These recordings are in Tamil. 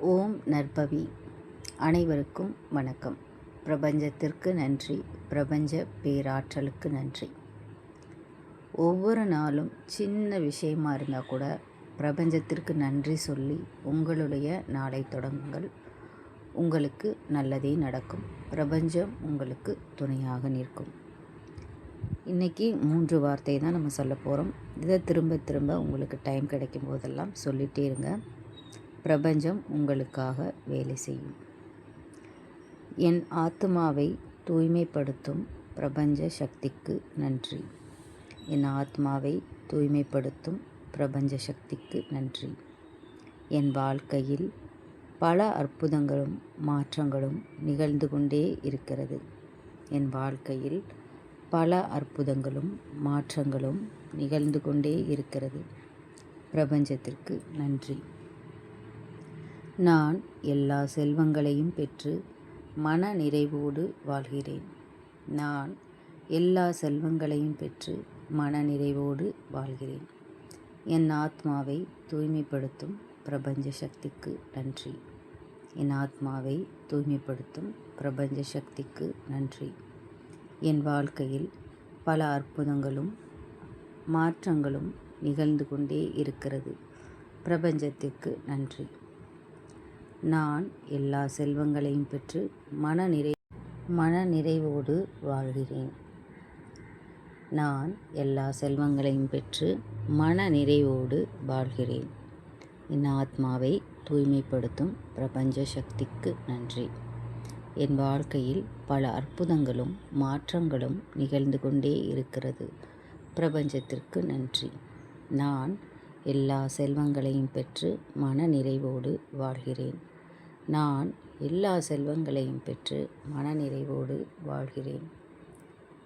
ஓம் நற்பவி. அனைவருக்கும் வணக்கம். பிரபஞ்சத்திற்கு நன்றி பிரபஞ்ச பேராற்றலுக்கு நன்றி. ஒவ்வொரு நாளும் சின்ன விஷயமா இருந்தால் கூட பிரபஞ்சத்திற்கு நன்றி சொல்லி உங்களுடைய நாளை தொடங்குங்கள். உங்களுக்கு நல்லதே நடக்கும். பிரபஞ்சம் உங்களுக்கு துணையாக நிற்கும். இன்றைக்கி மூன்று வார்த்தை தான் நம்ம சொல்ல போகிறோம் இதை திரும்ப திரும்ப உங்களுக்கு டைம் கிடைக்கும் போதெல்லாம் சொல்லிகிட்டே இருங்க. பிரபஞ்சம் உங்களுக்காக வேலை செய்யும். என் ஆத்மாவை தூய்மைப்படுத்தும் பிரபஞ்ச சக்திக்கு நன்றி. என் ஆத்மாவை தூய்மைப்படுத்தும் பிரபஞ்ச சக்திக்கு நன்றி. என் வாழ்க்கையில் பல அற்புதங்களும் மாற்றங்களும் நிகழ்ந்து கொண்டே இருக்கிறது. என் வாழ்க்கையில் பல அற்புதங்களும் மாற்றங்களும் நிகழ்ந்து கொண்டே இருக்கிறது. பிரபஞ்சத்திற்கு நன்றி. நான் எல்லா செல்வங்களையும் பெற்று மன நிறைவோடு வாழ்கிறேன். நான் எல்லா செல்வங்களையும் பெற்று மன நிறைவோடு வாழ்கிறேன். என் ஆத்மாவை தூய்மைப்படுத்தும் பிரபஞ்ச சக்திக்கு நன்றி. என் ஆத்மாவை தூய்மைப்படுத்தும் பிரபஞ்ச சக்திக்கு நன்றி. என் வாழ்க்கையில் பல அற்புதங்களும் மாற்றங்களும் நிகழ்ந்து கொண்டே இருக்கிறது. பிரபஞ்சத்திற்கு நன்றி. நான் எல்லா செல்வங்களையும் பெற்று மன நிறை மன நிறைவோடு வாழ்கிறேன். நான் எல்லா செல்வங்களையும் பெற்று மன நிறைவோடு வாழ்கிறேன். என் ஆத்மாவை தூய்மைப்படுத்தும் பிரபஞ்ச சக்திக்கு நன்றி. என் வாழ்க்கையில் பல அற்புதங்களும் மாற்றங்களும் நிகழ்ந்து கொண்டே இருக்கிறது. பிரபஞ்சத்திற்கு நன்றி. நான் எல்லா செல்வங்களையும் பெற்று மன நிறைவோடு வாழ்கிறேன். நான் எல்லா செல்வங்களையும் பெற்று மன நிறைவோடு வாழ்கிறேன்.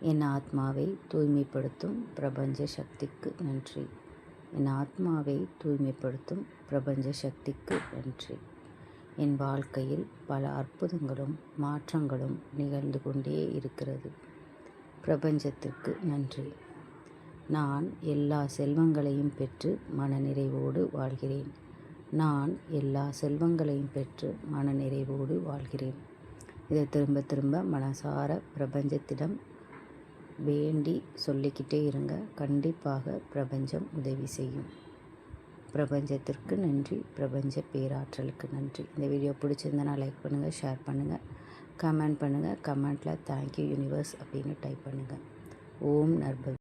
என் ஆத்மாவை தூய்மைப்படுத்தும் பிரபஞ்ச சக்திக்கு நன்றி. என் ஆத்மாவை தூய்மைப்படுத்தும் பிரபஞ்ச சக்திக்கு நன்றி. என் வாழ்க்கையில் பல அற்புதங்களும் மாற்றங்களும் நிகழ்ந்து கொண்டே இருக்கிறது. பிரபஞ்சத்திற்கு நன்றி. நான் எல்லா செல்வங்களையும் பெற்று மனநிறைவோடு வாழ்கிறேன். நான் எல்லா செல்வங்களையும் பெற்று மனநிறைவோடு வாழ்கிறேன். இதை திரும்ப திரும்ப மனசார பிரபஞ்சத்திடம் வேண்டி சொல்லிக்கிட்டே இருங்க. கண்டிப்பாக பிரபஞ்சம் உதவி செய்யும். பிரபஞ்சத்திற்கு நன்றி. பிரபஞ்ச பேராற்றலுக்கு நன்றி. இந்த வீடியோ பிடிச்சிருந்தனா லைக் பண்ணுங்கள் ஷேர் பண்ணுங்கள் கமெண்ட் பண்ணுங்கள் கமெண்ட்டில் தேங்க்யூ யூனிவர்ஸ் அப்படின்னு டைப் பண்ணுங்கள் ஓம் நர்பவி